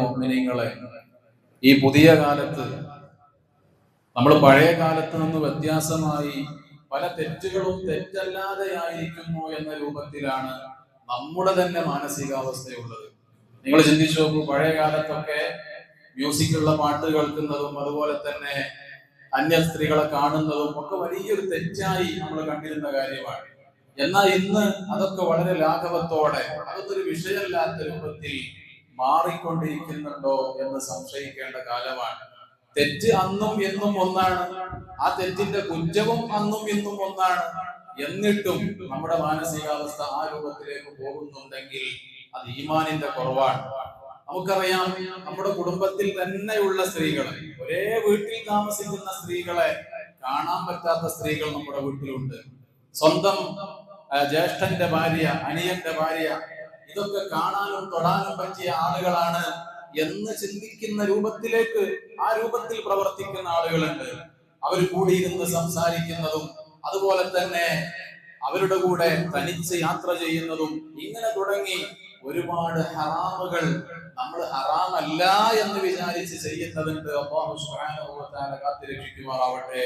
മോമിനിങ്ങളെ ഈ പുതിയ കാലത്ത് നമ്മൾ പഴയ കാലത്ത് നിന്ന് വ്യത്യാസമായി പല തെറ്റുകളും തെറ്റല്ലാതെയായിരിക്കുന്നു എന്ന രൂപത്തിലാണ് നമ്മുടെ തന്നെ മാനസികാവസ്ഥയുള്ളത്. നിങ്ങൾ ചിന്തിച്ചു നോക്കൂ പഴയ കാലത്തൊക്കെ മ്യൂസിക്കുള്ള പാട്ട് കേൾക്കുന്നതും അതുപോലെ തന്നെ അന്യ സ്ത്രീകളെ കാണുന്നതും ഒക്കെ വലിയൊരു തെറ്റായി നമ്മൾ കണ്ടിരുന്ന കാര്യമാണ്. എന്നാൽ ഇന്ന് അതൊക്കെ വളരെ ലാഘവത്തോടെ അതൊന്നൊരു വിഷയമല്ലാത്ത രൂപത്തിൽ മാറിക്കൊണ്ടിരിക്കുന്നുണ്ടോ എന്ന് സംശയിക്കേണ്ട കാലമാണ്. തെറ്റ് അന്നും എന്നും ഒന്നാണ്. ആ തെറ്റിന്റെ കുറ്റവും അന്നും എന്നും ഒന്നാണ്. എന്നിട്ടും നമ്മുടെ മാനസികാവസ്ഥ ആ രൂപത്തിലേക്ക് പോകുന്നുണ്ടെങ്കിൽ അത് ഈമാനിന്റെ കുറവാണ്. നമുക്കറിയാം നമ്മുടെ കുടുംബത്തിൽ തന്നെയുള്ള സ്ത്രീകളെ ഒരേ വീട്ടിൽ താമസിക്കുന്ന സ്ത്രീകളെ കാണാൻ പറ്റാത്ത സ്ത്രീകൾ നമ്മുടെ വീട്ടിലുണ്ട്. സ്വന്തം ജ്യേഷ്ഠന്റെ ഭാര്യ അനിയന്റെ ഭാര്യ ഇതൊക്കെ കാണാനും തൊടാനും പറ്റിയ ആളുകളാണ് എന്ന് ചിന്തിക്കുന്ന രൂപത്തിലേക്ക് ആ രൂപത്തിൽ പ്രവർത്തിക്കുന്ന ആളുകളുണ്ട്. അവർ കൂടിയിരുന്ന് സംസാരിക്കുന്നതും അതുപോലെ തന്നെ അവരുടെ കൂടെ തനിച്ച് യാത്ര ചെയ്യുന്നതും ഇങ്ങനെ തുടങ്ങി ഒരുപാട് ഹറാമുകൾ നമ്മൾ ഹറാമല്ല എന്ന് വിചാരിച്ച് ചെയ്യുന്നതുണ്ട്. അള്ളാഹു കാത്തിരക്ഷിക്കുമാറാവട്ടെ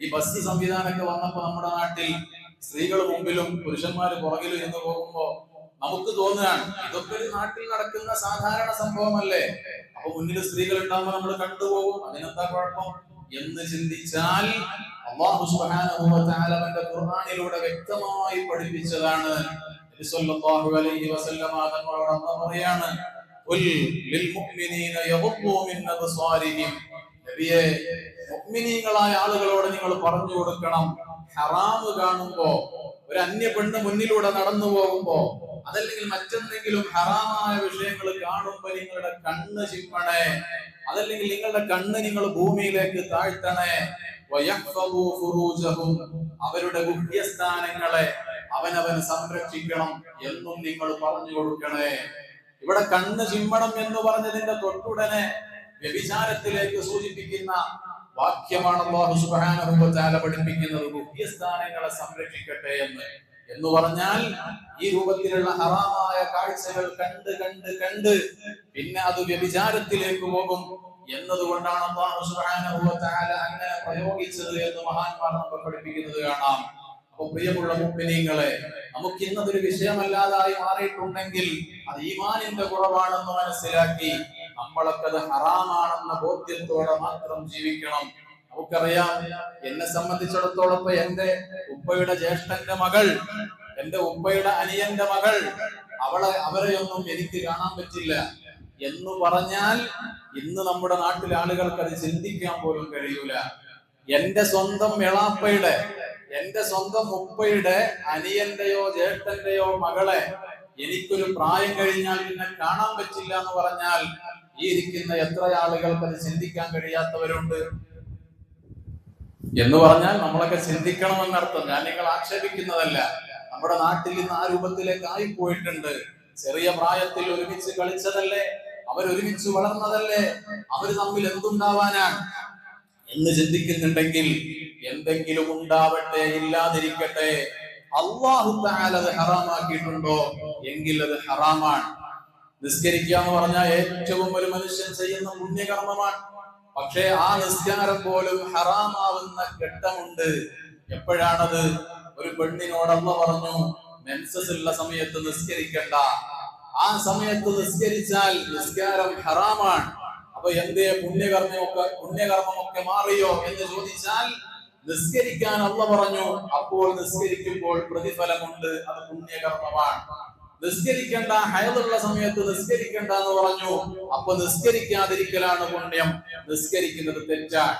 ഈ ബസ് സംവിധാനമൊക്കെ വന്നപ്പോ നമ്മുടെ നാട്ടിൽ സ്ത്രീകൾ മുമ്പിലും പുരുഷന്മാർ പുറകിലും എന്ന് പോകുമ്പോ നമുക്ക് തോന്നുകയാണ്. ഇതൊക്കെ ഒരു നാട്ടിൽ നടക്കുന്ന സാധാരണ സംഭവമല്ലേ? അപ്പൊ മുന്നിൽ സ്ത്രീകൾ ഉണ്ടാകുമ്പോ നമ്മൾ കണ്ടുപോകും. അതിനെന്താ കുഴപ്പം? എന്ന് ചിന്തിച്ചാൽ അള്ളാഹു സുബ്ഹാനഹു ഖുർആാനിലൂടെ വ്യക്തമായി പഠിപ്പിച്ചതാണ്. ആളുകളോട് നിങ്ങൾ പറഞ്ഞു കൊടുക്കണം ഹറാമ് കാണുമ്പോ ഒരു അന്യ പെണ്ണ് മുന്നിലൂടെ നടന്നു പോകുമ്പോ അതല്ലെങ്കിൽ മറ്റെന്തെങ്കിലും ഹറാമായ വിഷയങ്ങൾ കാണുമ്പോ നിങ്ങളുടെ കണ്ണ് ചിമ്മണേ. അതല്ലെങ്കിൽ നിങ്ങളുടെ കണ്ണ് നിങ്ങൾ ഭൂമിയിലേക്ക് താഴ്ത്തണേ. അവരുടെ ഗുഹ്യസ്ഥാനങ്ങളെ അവനവൻ സംരക്ഷിക്കണം എന്നും നിങ്ങൾ പറഞ്ഞു കൊടുക്കണേ. ഇവിടെ കണ്ണ് ചിമ്മണം എന്ന് പറഞ്ഞതിന്റെ തൊട്ടുടനെ വ്യഭിചാരത്തിലേക്ക് സൂചിപ്പിക്കുന്ന വാക്യമാണ് അല്ലാഹു സുബ്ഹാനഹു വ തആല പഠിപ്പിക്കുന്നത്. ഗുഹ്യസ്ഥാനങ്ങളെ സംരക്ഷിക്കട്ടെ എന്ന്. എന്ന് പറഞ്ഞാൽ ഈ രൂപത്തിലുള്ള ഹറാമായ കാഴ്ചകൾ കണ്ട് കണ്ട് കണ്ട് പിന്നെ അത് വ്യഭിചാരത്തിലേക്ക് പോകും എന്നതുകൊണ്ടാണ് സുബ്ഹാനഹു വ തആല അങ്ങനെ പ്രയോഗിച്ചത് എന്ന് മഹാന്മാർ നമ്മൾ പഠിപ്പിക്കുന്നത് കാണാം. അപ്പൊ പ്രിയമുള്ള മുഅ്മിനീങ്ങളെ നമുക്ക് ഇന്നതൊരു വിഷയമല്ലാതായി മാറിയിട്ടുണ്ടെങ്കിൽ അത് ഈമാനിന്റെ കുറവാണെന്ന് മനസ്സിലാക്കി നമ്മളൊക്കെ അത് ഹറാമാണെന്ന ബോധ്യത്തോടെ മാത്രം ജീവിക്കണം. നമുക്കറിയാം എന്നെ സംബന്ധിച്ചിടത്തോളം എന്റെ ഉപ്പയുടെ ജ്യേഷ്ഠന്റെ മകൾ എന്റെ ഉപ്പയുടെ അനിയന്റെ മകൾ അവളെ അവരെയൊന്നും എനിക്ക് കാണാൻ പറ്റില്ല. എന്ന് പറഞ്ഞാൽ ഇന്ന് നമ്മുടെ നാട്ടിലെ ആളുകൾക്ക് അത് ചിന്തിക്കാൻ പോലും കഴിയൂല. എന്റെ സ്വന്തം എളാപ്പയുടെ എന്റെ സ്വന്തം ഉപ്പയുടെ അനിയന്റെയോ ജ്യേഷ്ഠന്റെയോ മകളെ എനിക്കൊരു പ്രായം കഴിഞ്ഞാൽ പിന്നെ കാണാൻ പറ്റില്ല എന്ന് പറഞ്ഞാൽ ഈ ഇരിക്കുന്ന എത്ര ആളുകൾക്ക് അത് ചിന്തിക്കാൻ കഴിയാത്തവരുണ്ട്. എന്ന് പറഞ്ഞാൽ നമ്മളൊക്കെ ചിന്തിക്കണമെന്നർത്ഥം. ഞാൻ നിങ്ങൾ ആക്ഷേപിക്കുന്നതല്ല. നമ്മുടെ നാട്ടിൽ ഇന്ന് ആ രൂപത്തിലേക്ക് ആയിപ്പോയിട്ടുണ്ട്. ചെറിയ പ്രായത്തിൽ ഒരുമിച്ച് കളിച്ചതല്ലേ? അവരൊരുമിച്ച് വളർന്നതല്ലേ? അവർ തമ്മിൽ എന്തുണ്ടാവാനാണ്? എന്ന് ചിന്തിക്കുന്നുണ്ടെങ്കിൽ എന്തെങ്കിലും ഉണ്ടാവട്ടെ ഇല്ലാതിരിക്കട്ടെ. അള്ളാഹു അത് ഹറാമാക്കിയിട്ടുണ്ടോ? എങ്കിൽ അത് ഹറാമാണ്. നിസ്കരിക്കുക എന്ന് പറഞ്ഞാൽ ഏറ്റവും ഒരു മനുഷ്യൻ ചെയ്യുന്ന പുണ്യകർമ്മമാണ്. പക്ഷേ ആ നിസ്കാരം പോലും ഹറാമാവുന്ന ഘട്ടമുണ്ട്. എപ്പോഴാണത്? ഒരു പെണ്ണിനോടമ്മ അമ്മ പറഞ്ഞു മെൻസസ് ഉള്ള സമയത്ത് നിസ്കരിക്കണ്ട. ആ സമയത്ത് നിസ്കരിച്ചാൽ നിസ്കാരം ഹറാമാണ്. അപ്പൊ എന്തേ പുണ്യകർമ്മമൊക്കെ പുണ്യകർമ്മമൊക്കെ മാറിയോ എന്ന് ചോദിച്ചാൽ നിസ്കരിക്കാൻ അള്ള പറഞ്ഞു. അപ്പോൾ നിസ്കരിക്കുമ്പോൾ പ്രതിഫലമുണ്ട്. അത് പുണ്യകർമ്മമാണ്. നിസ്കരിക്കേണ്ട ഹയതുള്ള സമയത്ത് നിസ്കരിക്കേണ്ട എന്ന് പറഞ്ഞു. അപ്പൊ നിസ്കരിക്കാതിരിക്കലാണ് പുണ്യം. നിസ്കരിക്കുന്നത് തെറ്റാണ്.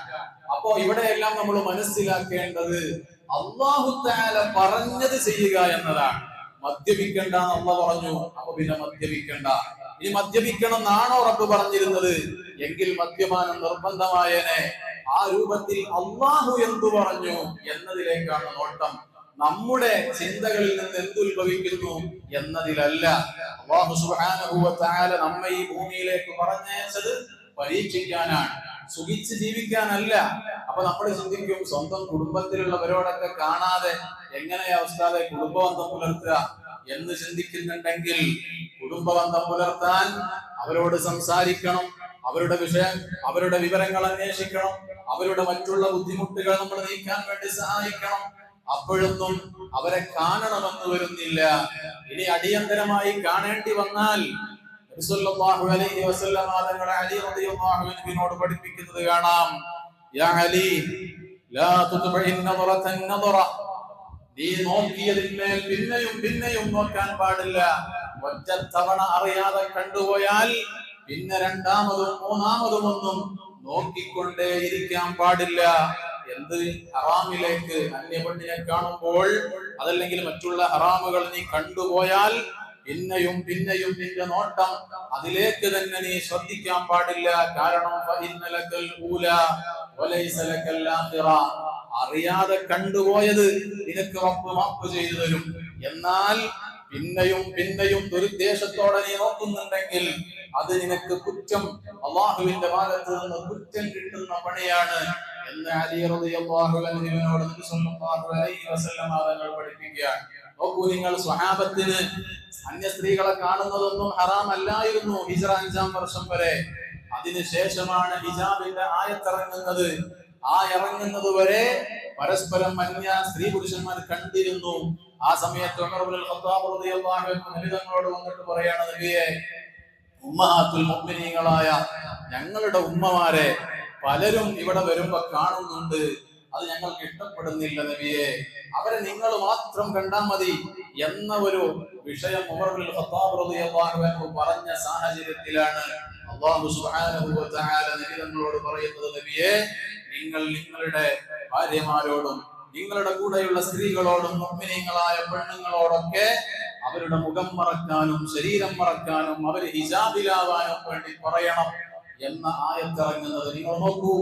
അപ്പോ ഇവിടെയെല്ലാം നമ്മൾ മനസ്സിലാക്കേണ്ടത് അള്ളാഹു താല പറഞ്ഞത് ചെയ്യുക എന്നതാണ്. മദ്യപിക്കണ്ട എന്ന് പറഞ്ഞു. അപ്പൊ പിന്നെ മദ്യപിക്കണ്ട. ഇനി മദ്യപിക്കണം എന്നാണോ റബ്ബ് പറഞ്ഞിരുന്നത്? എങ്കിൽ മദ്യപാനം നിർബന്ധമായേനെ. ആ രൂപത്തിൽ അള്ളാഹു എന്തു പറഞ്ഞു എന്നതിലേക്കാണ് നോട്ടം. നമ്മുടെ ചിന്തകളിൽ നിന്ന് എന്തുത്ഭവിക്കുന്നു എന്നതിലല്ല. നമ്മെ ഈ ഭൂമിയിലേക്ക് പറഞ്ഞയച്ചത് പരീക്ഷിക്കാനാണ്. സുഖിച്ച് ജീവിക്കാനല്ല. അപ്പൊ നമ്മൾ ചിന്തിക്കും സ്വന്തം കുടുംബത്തിലുള്ളവരോടൊക്കെ കാണാതെ എങ്ങനെയാ അവസ്ഥാതെ കുടുംബബന്ധം പുലർത്തുക എന്ന് ചിന്തിക്കുന്നുണ്ടെങ്കിൽ കുടുംബബന്ധം പുലർത്താൻ അവരോട് സംസാരിക്കണം അവരുടെ വിഷയം അവരുടെ വിവരങ്ങൾ അന്വേഷിക്കണം അവരുടെ മറ്റുള്ള ബുദ്ധിമുട്ടുകൾ നമ്മൾ നീക്കാൻ വേണ്ടി സഹായിക്കണം. അപ്പോഴൊന്നും അവരെ കാണണമെന്ന് വരുന്നില്ല. ഇനി അടിയന്തരമായി കാണേണ്ടി വന്നാൽ അൻഹുവിനോട് പഠിപ്പിക്കുന്നത് കാണാം. നീ നോക്കിയതിന്മേൽ പിന്നെയും പിന്നെയും നോക്കാൻ പാടില്ല. ഒറ്റ തവണ അറിയാതെ കണ്ടുപോയാൽ പിന്നെ രണ്ടാമതും മൂന്നാമതും ഒന്നും നോക്കിക്കൊണ്ടേ ഇരിക്കാൻ പാടില്ല. എന്ത് ഹറാമിലേക്ക് അന്യപെണ്ണിനെ കാണുമ്പോൾ അതല്ലെങ്കിൽ മറ്റുള്ള ഹറാമുകൾ നീ കണ്ടുപോയാൽ പിന്നെയും പിന്നെയും നിന്റെ നോട്ടം അതിലേക്ക് തന്നെ നീ ശ്രദ്ധിക്കാൻ പാടില്ല. കാരണം. അറിയാതെ കണ്ടുപോയത് നിനക്ക് റബ്ബ് മാപ്പ് ചെയ്തു തരും. എന്നാൽ പിന്നെയും പിന്നെയും ദുരുദ്ദേശത്തോടെ നീ നോക്കുന്നുണ്ടെങ്കിൽ അത് നിനക്ക് കുറ്റം. അള്ളാഹുവിന്റെ ഭാഗത്ത് നിന്ന് കുറ്റം കിട്ടുന്ന പണിയാണ്. എന്ന് അലി റളിയല്ലാഹു അൻഹുവിനോട് നബി സല്ലല്ലാഹു അലൈഹി വസല്ലം തങ്ങൾ പഠിപ്പിക്കുകയാണ്. നോക്കൂ നിങ്ങൾ സ്വഹാബത്തിന് അന്യ സ്ത്രീകളെ കാണുന്നതൊന്നും ഹറാം അല്ലായിരുന്നു ഹിജ്റ അഞ്ചാം വർഷം വരെ. അതിനുശേഷമാണ് ഹിജാബിന്റെ ആയത്തിറങ്ങുന്നത്. ആ ഇറങ്ങുന്നത് വരെ പരസ്പരം അന്യ സ്ത്രീ പുരുഷന്മാർ കണ്ടിരുന്നു. ആ സമയത്ത് ഉമർ ഖത്താബ് റളിയല്ലാഹു അൻഹു നബി വന്നിട്ട് പറയാണ് നബിയെ ഉമ്മഹാത്തുൽ മുഅ്മിനീങ്ങളായ ഞങ്ങളുടെ ഉമ്മമാരെ പലരും ഇവിടെ വരുമ്പോ കാണുന്നുണ്ട് അത് ഞങ്ങൾക്ക് ഇഷ്ടപ്പെടുന്നില്ല നബിയെ അവരെ നിങ്ങൾ മാത്രം കണ്ടാൽ മതി എന്ന ഒരു വിഷയം പറഞ്ഞ സാഹചര്യത്തിലാണ് നബി പറയുന്നത് നബിയെ നിങ്ങൾ നിങ്ങളുടെ ഭാര്യമാരോടും നിങ്ങളുടെ കൂടെയുള്ള സ്ത്രീകളോടും മുഅ്മിനീങ്ങളായ പെണ്ണുങ്ങളോടൊക്കെ അവരുടെ മുഖം മറക്കാനും ശരീരം മറക്കാനും അവർ ഹിജാബിലാവാനും വേണ്ടി പറയണം. എന്ന ആയത്തിറങ്ങുന്നത് നിങ്ങൾ നോക്കൂ.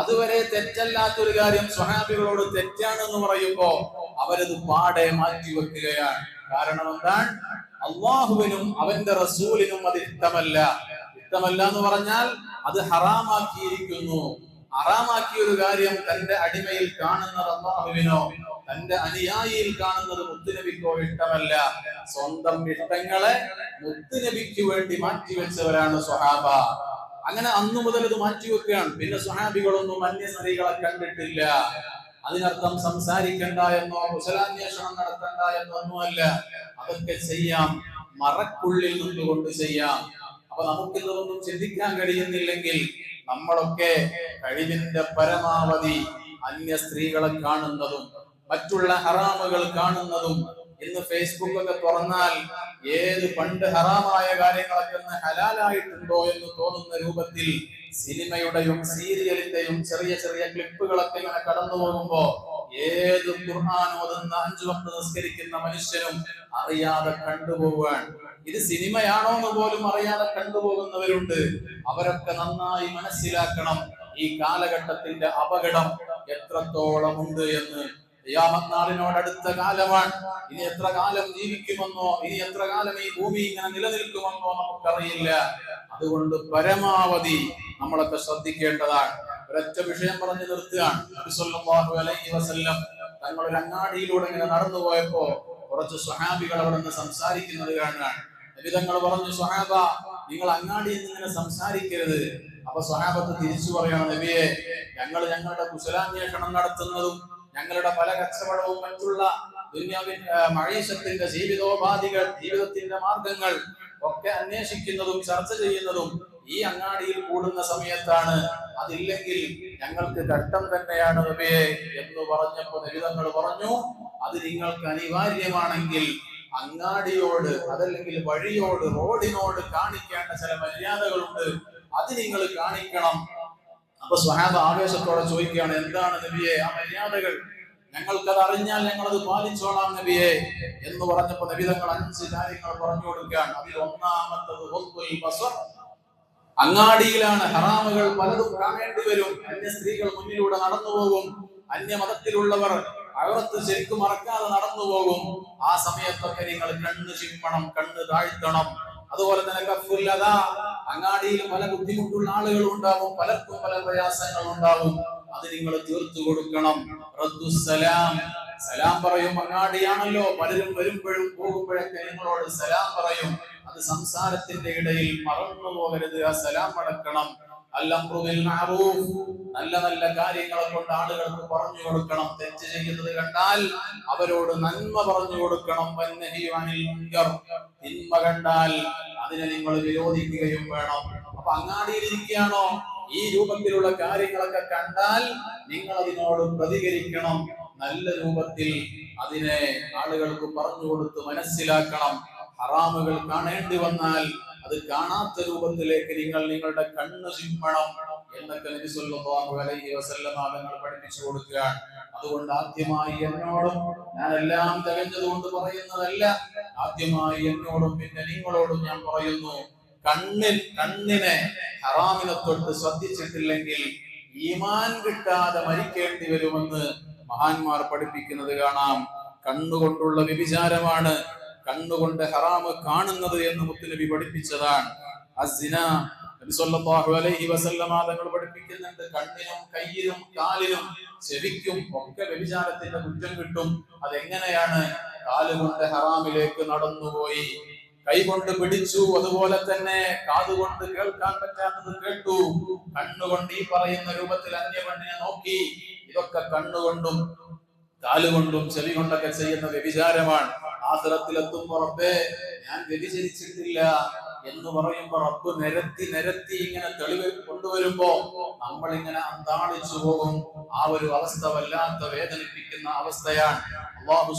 അതുവരെ തെറ്റല്ലാത്തൊരു കാര്യം സ്വഹാബികളോട് തെറ്റാണെന്ന് പറയുമ്പോ അവരത് പാടെ മാറ്റി വെക്കുകയാണ്. കാരണം എന്താണ്? അള്ളാഹുവിനും അവന്റെ റസൂലിനും അത് ഇഷ്ടമല്ല. ഇഷ്ടമല്ല എന്ന് പറഞ്ഞാൽ അത് ഹറാമാക്കിയിരിക്കുന്നു. ഹറാമാക്കിയ ഒരു കാര്യം തന്റെ അടിമയിൽ കാണുന്നത് അള്ളാഹുവിനോ തന്റെ അനുയായിയിൽ കാണുന്നത് മുത്തുനബിക്കോ ഇഷ്ടമല്ല. സ്വന്തം ഇഷ്ടങ്ങളെ മുത്തുനബിക്ക് വേണ്ടി മാറ്റിവെച്ചവരാണ് സ്വഹാബ. അങ്ങനെ അന്നു മുതൽ ഇത് മാറ്റിവെക്കുകയാണ്. പിന്നെ സ്വഹാബികളൊന്നും അന്യ സ്ത്രീകളെ കണ്ടിട്ടില്ല. അതിനർത്ഥം സംസാരിക്കണ്ട എന്നോ കുശലാന്വേഷണം നടത്തണ്ട എന്നോ ഒന്നുമല്ല അതൊക്കെ ചെയ്യാം. മറക്കുള്ളിൽ നിന്നുകൊണ്ട് ചെയ്യാം. അപ്പൊ നമുക്കിതൊന്നും ചിന്തിക്കാൻ കഴിയുന്നില്ലെങ്കിൽ നമ്മളൊക്കെ കഴിവിന്റെ പരമാവധി അന്യ സ്ത്രീകളെ കാണുന്നതും മറ്റുള്ള ഹറാമുകൾ കാണുന്നതും ഇന്ന് ഫേസ്ബുക്ക് ഒക്കെ തുറന്നാൽ ഏത് പണ്ട് ഹറാമായ കാര്യങ്ങളൊക്കെ ഒന്ന് ഹലാലായിട്ടുണ്ടോ എന്ന് തോന്നുന്ന രൂപത്തിൽ സിനിമയുടെയും സീരിയലിന്റെയും ചെറിയ ചെറിയ ക്ലിപ്പുകളൊക്കെ ഇങ്ങനെ കടന്നു പോകുമ്പോ ഏത് ഖുർആൻ ഓതുന്ന അഞ്ചു വന്ന് നിസ്കരിക്കുന്ന മനുഷ്യനും അറിയാതെ കണ്ടുപോവാൻ ഇത് സിനിമയാണോ എന്ന് പോലും അറിയാതെ കണ്ടുപോകുന്നവരുണ്ട്. അവരൊക്കെ നന്നായി മനസ്സിലാക്കണം ഈ കാലഘട്ടത്തിന്റെ അപകടം എത്രത്തോളം ഉണ്ട് എന്ന്. നാളിനോടടുത്ത കാലമാണ്. ഇനി എത്ര കാലം ജീവിക്കുമെന്നോ ഇനി എത്ര കാലം ഈ ഭൂമി ഇങ്ങനെ നിലനിൽക്കുമെന്നോ നമുക്കറിയില്ല. അതുകൊണ്ട് പരമാവധി നമ്മളൊക്കെ ശ്രദ്ധിക്കേണ്ടതാണ്. ഒരൊറ്റ വിഷയം പറഞ്ഞു നിർത്തുകയാണ്. ഒരു അങ്ങാടിയിലൂടെ ഇങ്ങനെ നടന്നു പോയപ്പോ കുറച്ച് സ്വഹാബികൾ അവിടെ നിന്ന് സംസാരിക്കുന്നത് കാണുകയാണ്. തങ്ങൾ പറഞ്ഞു സ്വഹാബ നിങ്ങൾ അങ്ങാടിയിൽ നിന്ന് ഇങ്ങനെ സംസാരിക്കരുത്. അപ്പൊ സ്വഹാബത്ത് തിരിച്ചു പറയാണ് നബിയെ ഞങ്ങൾ ഞങ്ങളുടെ കുശലാന്വേഷണം നടത്തുന്നതും ഞങ്ങളുടെ പല കച്ചവടവും മറ്റുള്ള ദുന്യാവിൻ മഴീഷത്തിന്റെ ജീവിതോപാധികൾ ജീവിതത്തിന്റെ മാർഗങ്ങൾ ഒക്കെ അന്വേഷിക്കുന്നതും ചർച്ച ചെയ്യുന്നതും ഈ അങ്ങാടിയിൽ കൂടുന്ന സമയത്താണ്. അതില്ലെങ്കിൽ ഞങ്ങൾക്ക് ഘട്ടം തന്നെയാണ് നബിയെ എന്ന് പറഞ്ഞപ്പോ നബിതങ്ങൾ പറഞ്ഞു അത് നിങ്ങൾക്ക് അനിവാര്യമാണെങ്കിൽ അങ്ങാടിയോട് അതല്ലെങ്കിൽ വഴിയോട് റോഡിനോട് കാണിക്കേണ്ട ചില മര്യാദകളുണ്ട്. അത് നിങ്ങൾ കാണിക്കണം. അപ്പൊ സ്വഹാബ ആവേശത്തോടെ ചോദിക്കുകയാണ് എന്താണ് നബിയെ ആ മര്യാദകൾ ഞങ്ങൾക്കത് അറിഞ്ഞാൽ ഞങ്ങളത് പാലിച്ചോളാം നബിയെ. എന്ന് പറഞ്ഞപ്പോ നബിതങ്ങൾ അഞ്ച് കാര്യങ്ങൾ പറഞ്ഞു കൊടുക്കുകയാണ്. അതിൽ ഒന്നാമത്തത് അങ്ങാടിയിലാണ് ഹറാമുകൾ പലതും കാണേണ്ടി വരും. അന്യ സ്ത്രീകൾ മുന്നിലൂടെ നടന്നു പോകും. അന്യ മതത്തിലുള്ളവർ അകത്ത് ശരിക്കും മറക്കാതെ നടന്നു പോകും. ആ സമയത്തൊക്കെ നിങ്ങൾ കണ്ണ് ചിമ്മണം കണ്ണ് താഴ്ത്തണം. അതുപോലെ തന്നെ കഫുല്ലത അങ്ങാടിയിൽ പല ബുദ്ധിമുട്ടുള്ള ആളുകൾ ഉണ്ടാവും പലർക്കും പല പ്രയാസങ്ങൾ ഉണ്ടാവും അത് നിങ്ങൾ തീർത്തു കൊടുക്കണം. സലാം സലാം പറയും അങ്ങാടിയാണല്ലോ. പലരും വരുമ്പോഴും പോകുമ്പോഴൊക്കെ നിങ്ങളോട് സലാം പറയും. അത് സംസാരത്തിന്റെ ഇടയിൽ മറന്നു പോകരുത്. ആ സലാം അടക്കണം. നല്ല നല്ല കാര്യങ്ങളെ കൊണ്ട് ആളുകൾക്ക് പറഞ്ഞു കൊടുക്കണം. തെറ്റ് ചെയ്യുന്നത് കണ്ടാൽ അവരോട് നന്മ പറഞ്ഞു കൊടുക്കണം. തിന്മ കണ്ടാൽ അതിനെ നിങ്ങൾ വിരോധിക്കുകയും വേണം. അപ്പൊ അങ്ങാടിയിലിരിക്കുകയാണോ? ഈ രൂപത്തിലുള്ള കാര്യങ്ങളൊക്കെ കണ്ടാൽ നിങ്ങൾ അതിനോട് പ്രതികരിക്കണം. നല്ല രൂപത്തിൽ അതിനെ ആളുകൾക്ക് പറഞ്ഞു കൊടുത്ത് മനസ്സിലാക്കണം. ഹറാമുകൾ കാണേണ്ടി വന്നാൽ അത് കാണാത്ത രൂപത്തിലേക്ക് നിങ്ങൾ നിങ്ങളുടെ കണ്ണ് ചിമ്മണം എന്നൊക്കെ നബി സല്ലല്ലാഹു അലൈഹി വസല്ലമ തങ്ങൾ പഠിപ്പിച്ചു കൊടുക്കുകയാണ്. അതുകൊണ്ട് ആദ്യമായി എന്നോടും ഞാൻ എല്ലാം തികഞ്ഞതുകൊണ്ട് പറയുന്നതല്ല. ആദ്യമായി എന്നോടും പിന്നെ നിങ്ങളോടും ഞാൻ പറയുന്നു കണ്ണിൽ കണ്ണിനെ ഹറാമിനെ തൊട്ട് ശ്രദ്ധിച്ചിട്ടില്ലെങ്കിൽ ഈമാൻ കിട്ടാതെ മരിക്കേണ്ടി വരുമെന്ന് മഹാന്മാർ പഠിപ്പിക്കുന്നത് കാണാം. കണ്ണുകൊണ്ടുള്ള വ്യഭിചാരമാണ്. കണ്ണുകൊണ്ട് ഹറാമ് കാണുന്നത് എന്ന് മുത്തുനബി പഠിപ്പിച്ചതാണ്. തങ്ങൾ പഠിപ്പിക്കുന്നുണ്ട്. കണ്ണിനും കയ്യിലും കാലിലും ചെവിക്കും ഒക്കെ വ്യഭിചാരത്തിന്റെ കുറ്റം കിട്ടും. അതെങ്ങനെയാണ്? കാലുകൊണ്ട് ഹറാമിലേക്ക് നടന്നുപോയി. കൈകൊണ്ട് പിടിച്ചു. അതുപോലെ തന്നെ കാതുകൊണ്ട് കേൾക്കാൻ പറ്റാത്തത് കേട്ടു. കണ്ണുകൊണ്ട് ഈ പറയുന്ന രൂപത്തിൽ അന്യപണ്ണിനെ നോക്കി. ഇതൊക്കെ കണ്ണുകൊണ്ടും കാലുകൊണ്ടും ചെവി കൊണ്ടൊക്കെ ചെയ്യുന്ന വ്യഭിചാരമാണ്. ആഹ്റത്തിലെത്തുമ്പോ റബ്ബേ ഞാൻ വ്യഭിചരിച്ചിട്ടില്ല. എന്ന് പറയുമ്പോ റബ്ബ് നിരത്തി നിരത്തി ഇങ്ങനെ തെളിവ് കൊണ്ടുവരുമ്പോ നമ്മൾ ഇങ്ങനെ അന്താളിച്ചു പോകും. ആ ഒരു അവസ്ഥ വല്ലാത്ത വേദനിപ്പിക്കുന്ന അവസ്ഥയാണ്. അള്ളാഹു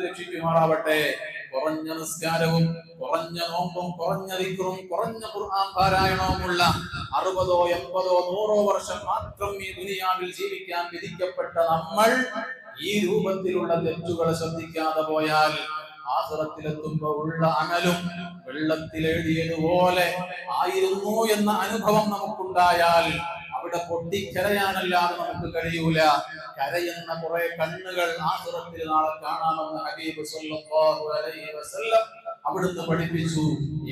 രക്ഷിക്കുമാറാവട്ടെ. കുറഞ്ഞ നിസ്കാരവും കുറഞ്ഞ നോമ്പും കുറഞ്ഞ ദിക്റും കുറഞ്ഞ ഖുർആൻ പാരായണവുമുള്ള അറുപതോ എൺപതോ നൂറോ വർഷം മാത്രം ഈ ദുനിയാവിൽ ജീവിക്കാൻ വിധിക്കപ്പെട്ട നമ്മൾ ഈ രൂപത്തിലുള്ള തെറ്റുകൾ ശ്രദ്ധിക്കാതെ പോയാൽ ആഹ്റത്തിലെത്തുമ്പോ ഉള്ള അമലും വെള്ളത്തിലെഴുതിയതുപോലെ ആയിരുന്നു എന്ന അനുഭവം നമുക്കുണ്ടായാൽ അവിടെ പൊട്ടിക്കരയാനല്ലാതെ നമുക്ക് കഴിയൂല. കരയുന്ന കുറെ കണ്ണുകൾ ആഹ്റത്തിൽ നാളെ കാണാമെന്ന് ഹബീബ് അലൈഹി വസല്ലം അവിടുന്ന് പഠിപ്പിച്ചു.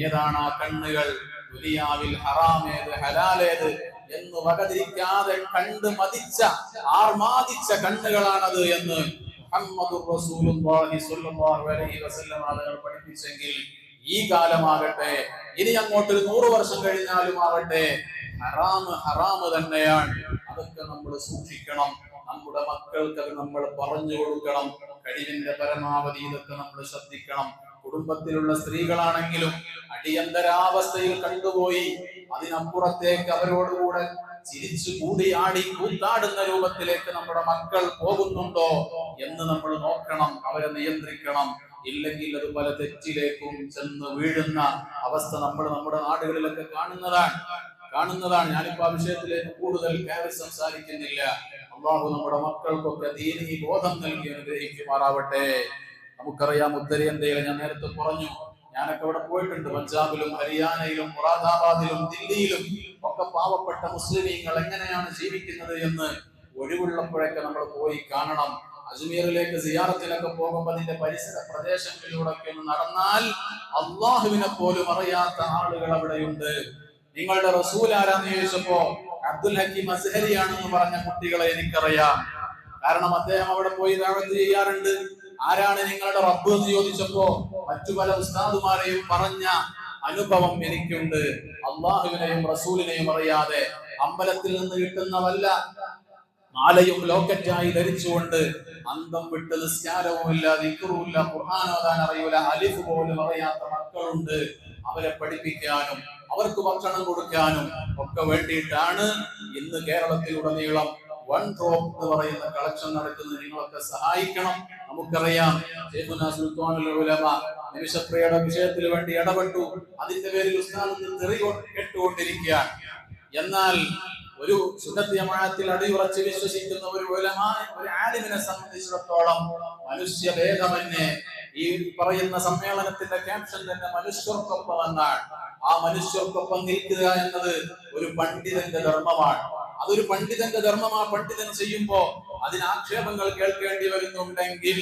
ഏതാണ് ആ കണ്ണുകൾ? ദുനിയാവിൽ ഹറാമേത് ഹലാലേത് എന്ന് വകതിരിക്കാതെ കണ്ട് മതിച്ച ആർമാദിച്ച കണ്ണുകളാണത് എന്ന് മുഹമ്മദുർ റസൂലുള്ളാഹി സ്വല്ലല്ലാഹു അലൈഹി വസല്ലം പഠിപ്പിച്ചെങ്കിൽ ഈ കാലമാകട്ടെ ഇനി അങ്ങോട്ട് നൂറ് വർഷം കഴിഞ്ഞാലും ആവട്ടെ ഹറാമ് ഹറാമ് തന്നെയാണ്. അതൊക്കെ നമ്മൾ സൂക്ഷിക്കണം. നമ്മുടെ മക്കൾക്ക് അത് നമ്മൾ പറഞ്ഞു കൊടുക്കണം. കഴിവിന്റെ പരമാവധി ഇതൊക്കെ നമ്മൾ ശ്രദ്ധിക്കണം. കുടുംബത്തിലുള്ള സ്ത്രീകളാണെങ്കിലും അടിയന്തരാവസ്ഥയിൽ കണ്ടുപോയി അതിനപ്പുറത്തേക്ക് അവരോടുകൂടെ ചിരിച്ചു കൂടിയാടി കൂത്താടുന്ന രൂപത്തിലേക്ക് നമ്മുടെ മക്കൾ പോകുന്നുണ്ടോ എന്ന് നമ്മൾ നോക്കണം അവരെ നിയന്ത്രിക്കണം. ഇല്ലെങ്കിൽ അതുപോലെ പല തെറ്റിലേക്കും ചെന്ന് വീഴുന്ന അവസ്ഥ നമ്മൾ നമ്മുടെ നാടുകളിലൊക്കെ കാണുന്നതാണ്. കാണുന്നതാണ്. ഞാനിപ്പോ ആ വിഷയത്തിലേക്ക് കൂടുതൽ കയറി സംസാരിക്കുന്നില്ല. അള്ളാഹു നമ്മുടെ മക്കൾക്കൊക്കെ ദീനീ ബോധം നൽകി അനുഗ്രഹിക്കുമാറാവട്ടെ. നമുക്കറിയാം ഉത്തരേന്ത്യയിൽ ഞാൻ നേരത്തെ പറഞ്ഞു ഞാനൊക്കെ അവിടെ പോയിട്ടുണ്ട്. പഞ്ചാബിലും ഹരിയാനയിലും മുറാദാബാദിലും ദില്ലിയിലും. ഒക്കെ പാവപ്പെട്ട മുസ്ലിമീങ്ങൾ എങ്ങനെയാണ് ജീവിക്കുന്നത് എന്ന് ഒഴിവുള്ളപ്പോഴൊക്കെ നമ്മൾ പോയി കാണണം. അജ്മീറിലേക്ക് സിയാറത്തിലൊക്കെ പോകുമ്പോൾ അതിന്റെ പരിസര പ്രദേശങ്ങളിലൂടെ ഒക്കെ ഒന്ന് നടന്നാൽ അള്ളാഹുവിനെ പോലും അറിയാത്ത ആളുകൾ അവിടെയുണ്ട്. നിങ്ങളുടെ റസൂൽ ആരാന്ന് ചോദിച്ചപ്പോ അബ്ദുൽ ഹക്കീം അസ്ഹരിയാണെന്ന് പറഞ്ഞ കുട്ടികളെ എനിക്കറിയാം. കാരണം അദ്ദേഹം അവിടെ പോയി ദാവത്ത് ചെയ്യാറുണ്ട്. ആരാണ് നിങ്ങളുടെ റബ്ബ് എന്ന് ചോദിച്ചപ്പോ മറ്റു പല ഉസ്താദുമാരെയും പറഞ്ഞ അനുഭവം എനിക്കുണ്ട്. അള്ളാഹുവിനെയും റസൂലിനെയും അറിയാതെ അമ്പലത്തിൽ നിന്ന് കിട്ടുന്നവല്ല മാലയും ലോക്കറ്റായി ധരിച്ചുകൊണ്ട് അന്തം വിട്ട് നിസ്കാരവുമില്ല ദിക്കറുമില്ല ഖുർആൻ ഓതാൻ അറിയൂല അലിഫ് പോലും അറിയാത്ത മക്കളുണ്ട്. അവരെ പഠിപ്പിക്കാനും അവർക്ക് ഭക്ഷണം കൊടുക്കാനും ഒക്കെ വേണ്ടിയിട്ടാണ് ഇന്ന് കേരളത്തിലുടനീളം വൺ ഡ്രോപ്പ് എന്ന് പറയുന്ന കളക്ഷൻ നടക്കുന്നത് നിങ്ങളൊക്കെ സഹായിക്കണം. നമുക്കറിയാം നിമിഷപ്രിയയുടെ വിഷയത്തിൽ വേണ്ടി ഇടപെട്ടു. അതിന്റെ പേരിൽ ഉസ്താദിന് തെറി കേട്ടുകൊണ്ടിരിക്കുകയാണ്. എന്നാൽ ഒരു സുന്നത്ത് ജമാഅത്തിൽ അടിയുറച്ച് വിശ്വസിക്കുന്ന ഒരു ഒരു ആലിമിനെ സംബന്ധിച്ചിടത്തോളം മനുഷ്യ ഭേദമന്യേ ഈ പറയുന്ന സമ്മേളനത്തിന്റെ ക്യാപ്ഷൻ തന്നെ മനുഷ്യർക്കൊപ്പം എന്നാണ്. ആ മനുഷ്യർക്കൊപ്പം നിൽക്കുക എന്നത് ഒരു പണ്ഡിതന്റെ ധർമ്മമാണ്. അതൊരു പണ്ഡിതന്റെ ധർമ്മം ആ പണ്ഡിതൻ ചെയ്യുമ്പോ അതിന് ആക്ഷേപങ്ങൾ കേൾക്കേണ്ടി വരുന്നുണ്ടെങ്കിൽ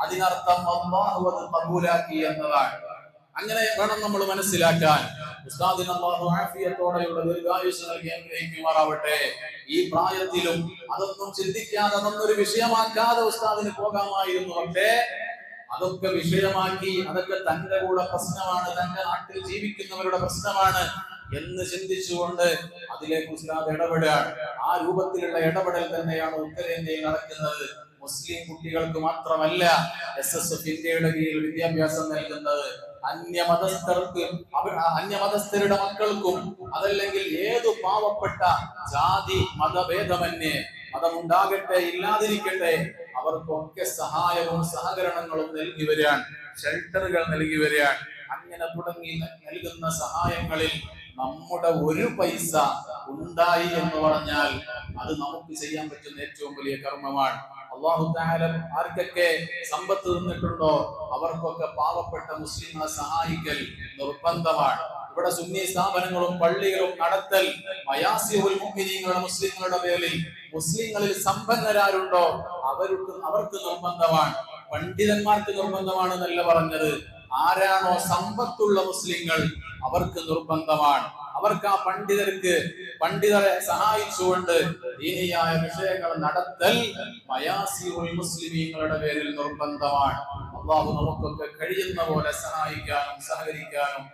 അതിനർത്ഥം അള്ളാഹു അത് കബൂലാക്കി എന്നതാണ്. അങ്ങനെ വേണം നമ്മൾ മനസ്സിലാക്കാൻ. ഉസ്താദിന് അള്ളാഹു ആഫിയത്തോടെയുള്ള ദീർഘായുസ് നൽകി അനുഗ്രഹിക്കുമാറാവട്ടെ. ഈ പ്രായത്തിലും അതൊന്നും ചിന്തിക്കാതെ അതൊന്നൊരു വിഷയമാക്കാതെ ഉസ്താദിന് പോകാമായിരുന്നു പക്ഷേ അതൊക്കെ വിഷയമാക്കി അതൊക്കെ തന്റെ കൂടെ പ്രശ്നമാണ് തന്റെ നാട്ടിൽ ജീവിക്കുന്നവരുടെ പ്രശ്നമാണ്. എന്ന് ചിന്തിച്ചുകൊണ്ട് അതിലേക്ക് ഇസ്ലാം ഇടപെടുകയാണ് ആ രൂപത്തിലുള്ള ഇടപെടൽ തന്നെയാണ് ഉത്തരേന്ത്യയിൽ നടക്കുന്നത്. മുസ്ലിം കുട്ടികൾക്ക് മാത്രമല്ല എസ് എസ് എഫ് ഇന്ത്യയുടെ കീഴിൽ വിദ്യാഭ്യാസം നൽകുന്നത്. അന്യമതസ്ഥർക്ക് അന്യമതസ്ഥരുടെ മക്കൾക്കും അതല്ലെങ്കിൽ ഏതു പാവപ്പെട്ട ജാതി മതഭേദമന്യേ മതമുണ്ടാകട്ടെ ഇല്ലാതിരിക്കട്ടെ അവർക്കൊക്കെ സഹായവും സഹകരണങ്ങളും നൽകി വരികയാണ്. ഷെൽട്ടറുകൾ നൽകി വരികയാണ്. അങ്ങനെ തുടങ്ങി നൽകുന്ന സഹായങ്ങളിൽ നമ്മുടെ ഒരു പൈസ ഉണ്ടായി എന്ന് പറഞ്ഞാൽ അത് നമുക്ക് ചെയ്യാൻ പറ്റുന്ന ഏറ്റവും വലിയ കർമ്മമാണ്. അള്ളാഹു താലം ആർക്കൊക്കെ സമ്പത്ത് തന്നിട്ടുണ്ടോ? അവർക്കൊക്കെ പാവപ്പെട്ട മുസ്ലിങ്ങളെ സഹായിക്കൽ നിർബന്ധമാണ്. ഇവിടെ സുന്നി സ്ഥാപനങ്ങളും പള്ളികളും നടത്തൽ മുഅ്മിനീങ്ങളുടെ മുസ്ലിങ്ങളുടെ പേരിൽ മുസ്ലിങ്ങളിൽ സമ്പന്നരാരുണ്ടോ? അവർക്ക് അവർക്ക് നിർബന്ധമാണ്. പണ്ഡിതന്മാർക്ക് നിർബന്ധമാണ് എന്നല്ല പറഞ്ഞത്. ആരാണോ സമ്പത്തുള്ള മുസ്ലിങ്ങൾ അവർക്ക് നിർബന്ധമാണ്. അവർക്ക് ആ പണ്ഡിതർക്ക് പണ്ഡിതരെ സഹായിച്ചുകൊണ്ട് ദീനിയായ വിഷയങ്ങൾ നടത്തൽ മയാസിറുൽ മുസ്ലിമീങ്ങളുടെ പേരിൽ നിർബന്ധമാണ്. അള്ളാഹു നമുക്കൊക്കെ കഴിയുന്ന പോലെ സഹായിക്കാനും സഹകരിക്കാനും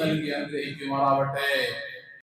നൽകി അനുഗ്രഹിക്കുമാറാവട്ടെ.